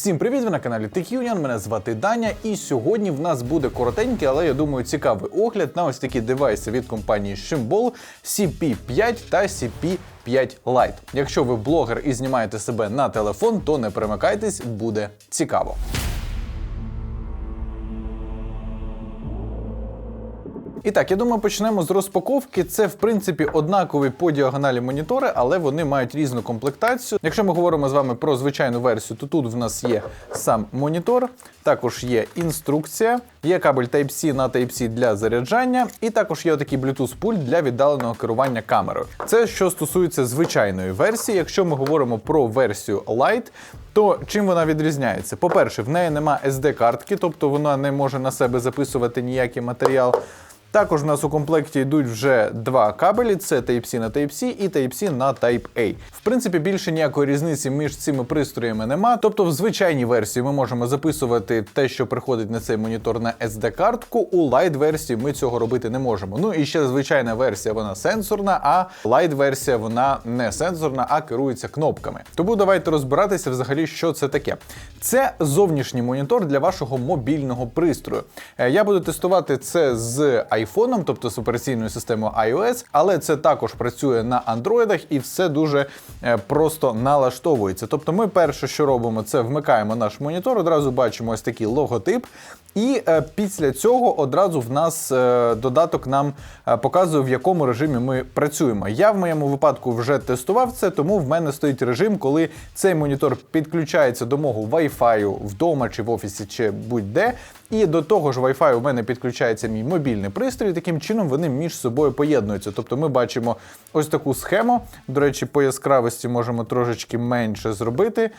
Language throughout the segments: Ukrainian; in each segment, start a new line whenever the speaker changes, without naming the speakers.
Всім привіт! Ви на каналі TechUnion, Мене звати Даня, і сьогодні в нас буде коротенький, але я думаю, цікавий огляд на ось такі девайси від компанії Shimbol CP5 та CP5 Lite. Якщо ви блогер і знімаєте себе на телефон, то не перемикайтесь, буде цікаво. І так, я думаю, почнемо з розпаковки. Це в принципі однакові по діагоналі монітори, але вони мають різну комплектацію. Якщо ми говоримо з вами про звичайну версію, то тут в нас є сам монітор, також є інструкція, є кабель Type-C на Type-C для заряджання, і також є отакий Bluetooth пульт для віддаленого керування камерою. Це що стосується звичайної версії. Якщо ми говоримо про версію Lite, то чим вона відрізняється? По-перше, в неї нема SD-картки, тобто вона не може на себе записувати ніякий матеріал. Також у нас у комплекті йдуть вже два кабелі: це Type-C на Type-C і Type-C на Type-A. В принципі, більше ніякої різниці між цими пристроями нема. Тобто, в звичайній версії ми можемо записувати те, що приходить на цей монітор на SD-картку. У Lite версії ми цього робити не можемо. Ну і ще звичайна версія, вона сенсорна, а Lite версія вона не сенсорна, а керується кнопками. Тому давайте розбиратися взагалі, що це таке. Це зовнішній монітор для вашого мобільного пристрою. Е, Я буду тестувати це з айфоном, тобто з операційною системою iOS, але це також працює на андроїдах і все дуже е, просто налаштовується. Тобто, ми перше, що робимо, це вмикаємо наш монітор, одразу бачимо ось такий логотип. І е, після цього одразу в нас е, додаток нам е, показує, в якому режимі ми працюємо. Я в моєму випадку вже тестував це, тому в мене стоїть режим, коли цей монітор підключається до мого Wi-Fi вдома чи в офісі, чи будь-де. І до того ж, Wi-Fi у мене підключається мій мобільний пристрій. Таким чином вони між собою поєднуються. Тобто ми бачимо ось таку схему. До речі, по яскравості можемо трошечки менше зробити.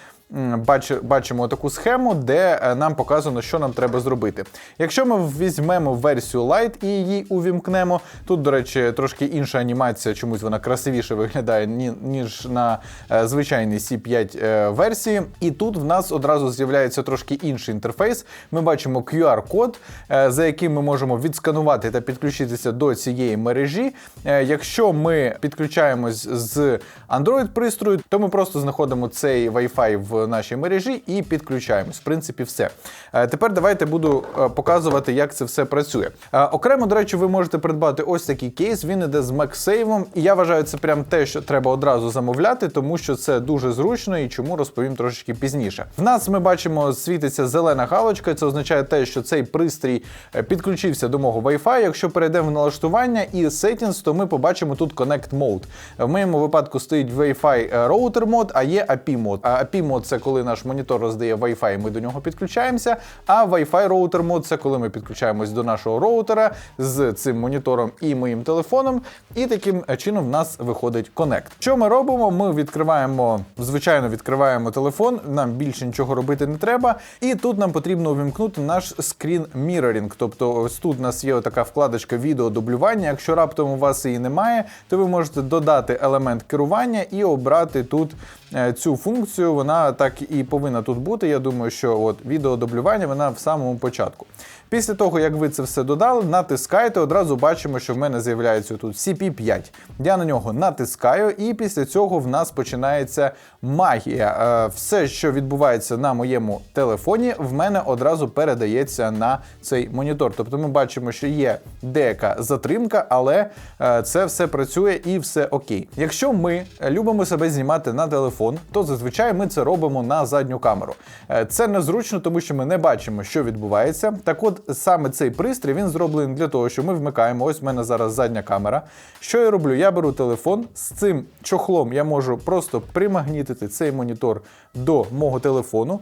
Бачимо таку схему, де е, нам показано, що нам треба зробити. Якщо ми візьмемо версію Lite і її увімкнемо, тут, до речі, трошки інша анімація, чомусь вона красивіше виглядає, ніж на е, звичайній C5 е, версії. І тут в нас одразу з'являється трошки інший інтерфейс. Ми бачимо QR-код, за яким ми можемо відсканувати та підключитися до цієї мережі. Якщо ми підключаємось з Android пристрою, то ми просто знаходимо цей Wi-Fi в нашій мережі і підключаємось. В принципі, все. Е, Тепер давайте буду е, показувати, як це все працює. Е, Окремо, до речі, ви можете придбати ось такий кейс. Він іде з MagSafe, і я вважаю, це прям те, що треба одразу замовляти, тому що це дуже зручно і чому розповім трошечки пізніше. В нас ми бачимо, світиться зелена галочка. Це означає те, що цей пристрій підключився до мого Wi-Fi. Якщо перейдемо в налаштування і Settings, то ми побачимо тут Connect Mode. В моєму випадку стоїть Wi-Fi Router мод, а є API мод. А API мод це коли наш монітор роздає Wi-Fi, і ми до нього підключаємося. А Wi-Fi Router мод це коли ми підключаємось до нашого роутера з цим монітором і моїм телефоном. І таким чином в нас виходить Connect. Що ми робимо? Ми відкриваємо, звичайно, відкриваємо телефон. Нам більше нічого робити не треба. І тут нам потрібно увімкнути наш скрін мірорінг. Тобто, ось тут у нас є така вкладочка відеодублювання. Якщо раптом у вас її немає, то ви можете додати елемент керування і обрати тут е, цю функцію. Вона так і повинна тут бути. Я думаю, що от відеодублювання вона в самому початку. Після того, як ви це все додали, натискаєте, одразу бачимо, що в мене з'являється тут CP5. Я на нього натискаю, і після цього в нас починається магія. Е, Все, що відбувається на моєму телефоні, в мене одразу передається на цей монітор. Тобто ми бачимо, що є деяка затримка, але е, це все працює і все окей. Якщо ми любимо себе знімати на телефон, то зазвичай ми це робимо на задню камеру. Е, Це незручно, тому що ми не бачимо, що відбувається. Так от саме цей пристрій він зроблений для того, що ми вмикаємо. Ось в мене зараз задня камера. Що я роблю? Я беру телефон з цим чохлом. Я можу просто примагнітити цей монітор до мого телефону.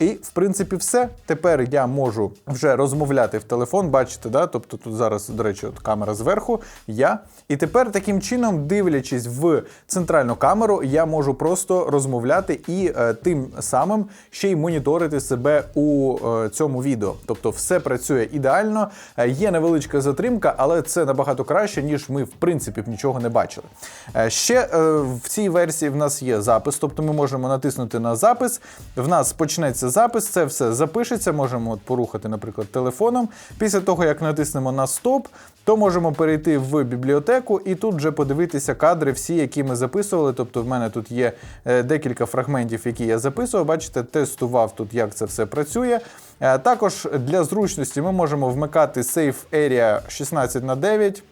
І, в принципі, все. Тепер я можу вже розмовляти в телефон, бачите, да? тобто тут зараз, до речі, от камера зверху, я. І тепер таким чином, дивлячись в центральну камеру, я можу просто розмовляти і е, тим самим ще й моніторити себе у е, цьому відео. Тобто все працює ідеально. Е, є невеличка затримка, але це набагато краще, ніж ми, в принципі, нічого не бачили. Е, ще е, в цій версії в нас є запис, тобто ми можемо натиснути на запис. В нас почнеться запис, це все запишеться. Можемо от порухати, наприклад, телефоном. Після того, як натиснемо на стоп, то можемо перейти в бібліотеку і тут вже подивитися кадри, всі, які ми записували. Тобто, в мене тут є е, декілька фрагментів, які я записував. Бачите, тестував тут, як це все працює. Е, Також для зручності ми можемо вмикати Safe Area 16 на 9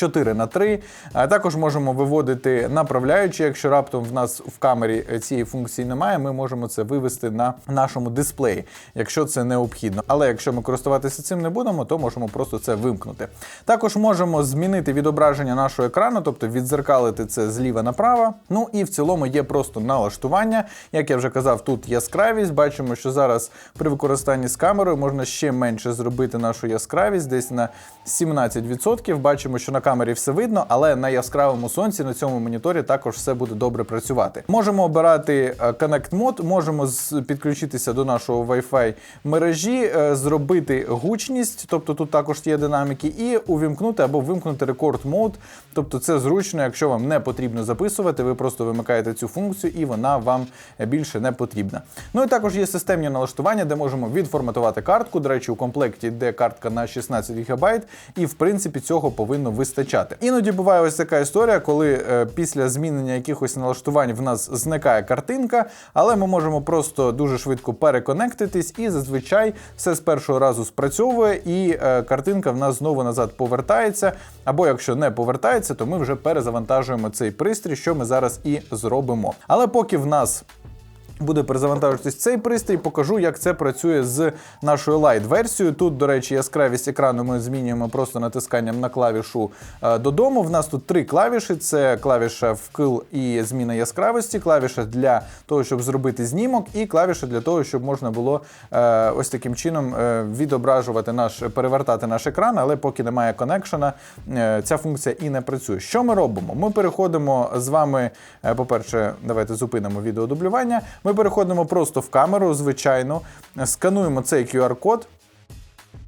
4 на 3. А також можемо виводити направляючи. Якщо раптом в нас в камері цієї функції немає, ми можемо це вивести на нашому дисплеї, якщо це необхідно. Але якщо ми користуватися цим не будемо, то можемо просто це вимкнути. Також можемо змінити відображення нашого екрану, тобто відзеркалити це зліва направо. Ну і в цілому є просто налаштування. Як я вже казав, тут яскравість. Бачимо, що зараз при використанні з камерою можна ще менше зробити нашу яскравість, десь на 17%. Бачимо, що на камері все видно, але на яскравому сонці на цьому моніторі також все буде добре працювати. Можемо обирати е, Connect Mode, можемо підключитися до нашого Wi-Fi мережі, е, зробити гучність, тобто тут також є динаміки, і увімкнути або вимкнути рекорд мод. Тобто це зручно, якщо вам не потрібно записувати, ви просто вимикаєте цю функцію і вона вам більше не потрібна. Ну і також є системні налаштування, де можемо відформатувати картку. До речі, у комплекті йде картка на 16 ГБ, і в принципі цього повинно вистачати. Іноді буває ось така історія, коли е, після змінення якихось налаштувань в нас зникає картинка, але ми можемо просто дуже швидко переконектитись, і зазвичай все з першого разу спрацьовує, і е, картинка в нас знову назад повертається. Або якщо не повертається, то ми вже перезавантажуємо цей пристрій, що ми зараз і зробимо. Але поки в нас буде перезавантажуватись цей пристрій, покажу, як це працює з нашою лайт-версією. Тут, до речі, яскравість екрану ми змінюємо просто натисканням на клавішу е, додому. В нас тут три клавіші: це клавіша вкл і зміна яскравості, клавіша для того, щоб зробити знімок, і клавіша для того, щоб можна було е, ось таким чином е, відображувати наш, перевертати наш екран, але поки немає коннекшена, ця функція і не працює. Що ми робимо? Ми переходимо з вами, по-перше, давайте зупинимо відеодублювання. Ми переходимо просто в камеру, звичайно, скануємо цей QR-код.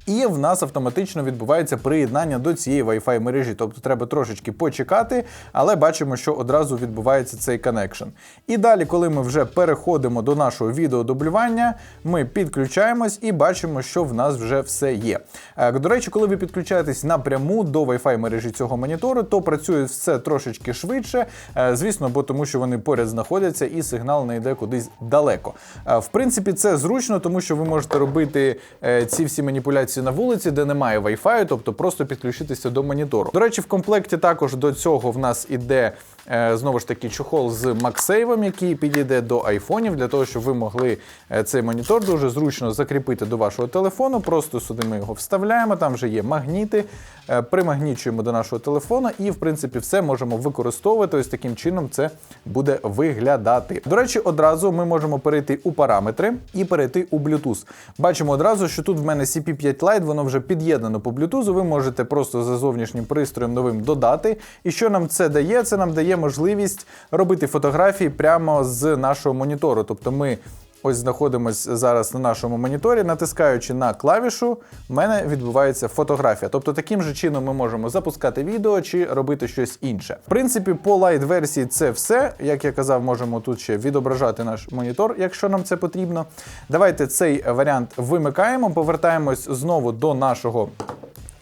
І в нас автоматично відбувається приєднання до цієї Wi-Fi мережі. Тобто треба трошечки почекати, але бачимо, що одразу відбувається цей коннекшн. І далі, коли ми вже переходимо до нашого відеодублювання, ми підключаємось і бачимо, що в нас вже все є. Е, До речі, коли ви підключаєтесь напряму до Wi-Fi мережі цього монітору, то працює все трошечки швидше. Е, Звісно, бо тому що вони поряд знаходяться і сигнал не йде кудись далеко. Е, В принципі, це зручно, тому що ви можете робити ці всі маніпуляції на вулиці, де немає Wi-Fi, тобто просто підключитися до монітору. До речі, в комплекті також до цього в нас іде е, знову ж таки чохол з MagSafe, який підійде до айфонів, для того, щоб ви могли е, цей монітор дуже зручно закріпити до вашого телефону. Просто сюди ми його вставляємо, там вже є магніти, примагнічуємо до нашого телефона, і в принципі все можемо використовувати. Ось таким чином це буде виглядати. До речі, одразу ми можемо перейти у параметри і перейти у Bluetooth. Бачимо одразу, що тут в мене CP5 Lite, воно вже під'єднано по Bluetooth. Ви можете просто за зовнішнім пристроєм новим додати. І що нам це дає? Це нам дає можливість робити фотографії прямо з нашого монітору. Тобто ми. Ось знаходимося зараз на нашому моніторі, натискаючи на клавішу, в мене відбувається фотографія. Тобто таким же чином ми можемо запускати відео чи робити щось інше. В принципі, по лайт версії це все. Як я казав, можемо тут ще відображати наш монітор, якщо нам це потрібно. Давайте цей варіант вимикаємо, повертаємось знову до нашого.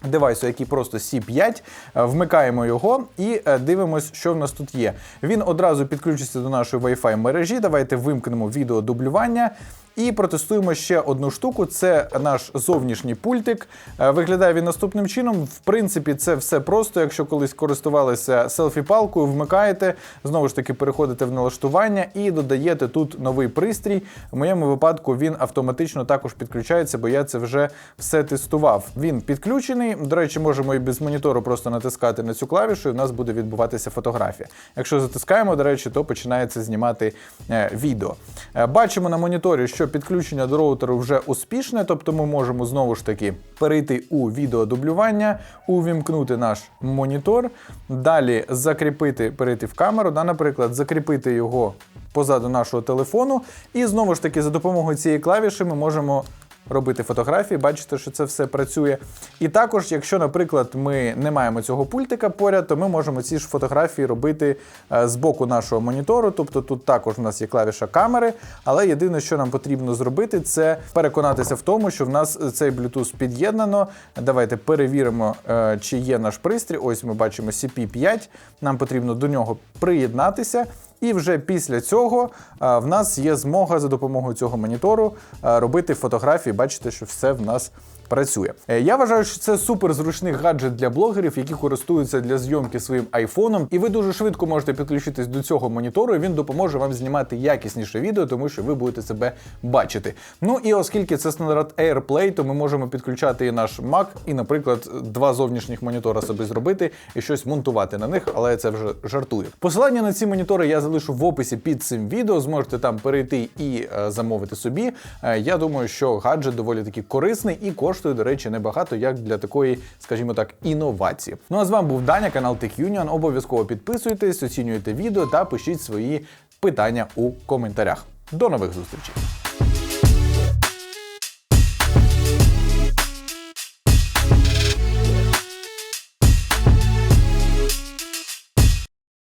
Девайсу, який просто C5, е, вмикаємо його і е, дивимось, що в нас тут є. Він одразу підключиться до нашої Wi-Fi мережі. Давайте вимкнемо відеодублювання. І протестуємо ще одну штуку. Це наш зовнішній пультик. Е, Виглядає він наступним чином. В принципі, це все просто. Якщо колись користувалися селфі-палкою, вмикаєте, знову ж таки переходите в налаштування і додаєте тут новий пристрій. В моєму випадку він автоматично також підключається, бо я це вже все тестував. Він підключений. До речі, можемо і без монітору просто натискати на цю клавішу, і в нас буде відбуватися фотографія. Якщо затискаємо, до речі, то починається знімати е, відео. Е, бачимо на моніторі, що підключення до роутеру вже успішне, тобто ми можемо знову ж таки перейти у відеодублювання, увімкнути наш монітор, далі закріпити, перейти в камеру, да, наприклад, закріпити його позаду нашого телефону. І знову ж таки, за допомогою цієї клавіші ми можемо робити фотографії. Бачите, що це все працює. І також, якщо, наприклад, ми не маємо цього пультика поряд, то ми можемо ці ж фотографії робити е, з боку нашого монітору. Тобто тут також у нас є клавіша камери, але єдине, що нам потрібно зробити, це переконатися в тому, що в нас цей Bluetooth під'єднано. Давайте перевіримо, е, чи є наш пристрій. Ось ми бачимо CP5. Нам потрібно до нього приєднатися. І вже після цього е, в нас є змога за допомогою цього монітору е, робити фотографії. Бачите, що все в нас працює. Е, Я вважаю, що це супер зручний гаджет для блогерів, які користуються для зйомки своїм айфоном. І ви дуже швидко можете підключитись до цього монітору. Він допоможе вам знімати якісніше відео, тому що ви будете себе бачити. Ну і оскільки це стандарт AirPlay, то ми можемо підключати і наш Mac, і, наприклад, два зовнішніх монітора собі зробити і щось монтувати на них, але це вже жартую. Посилання на ці монітори я залишу в описі під цим відео. Зможете там перейти і е, замовити собі. Е, я думаю, що гаджет доволі таки корисний і коштує, до речі, небагато як для такої, скажімо так, інновації. Ну а з вами був Даня, канал Tech Union. Обов'язково підписуйтесь, оцінюйте відео та пишіть свої питання у коментарях. До нових зустрічей!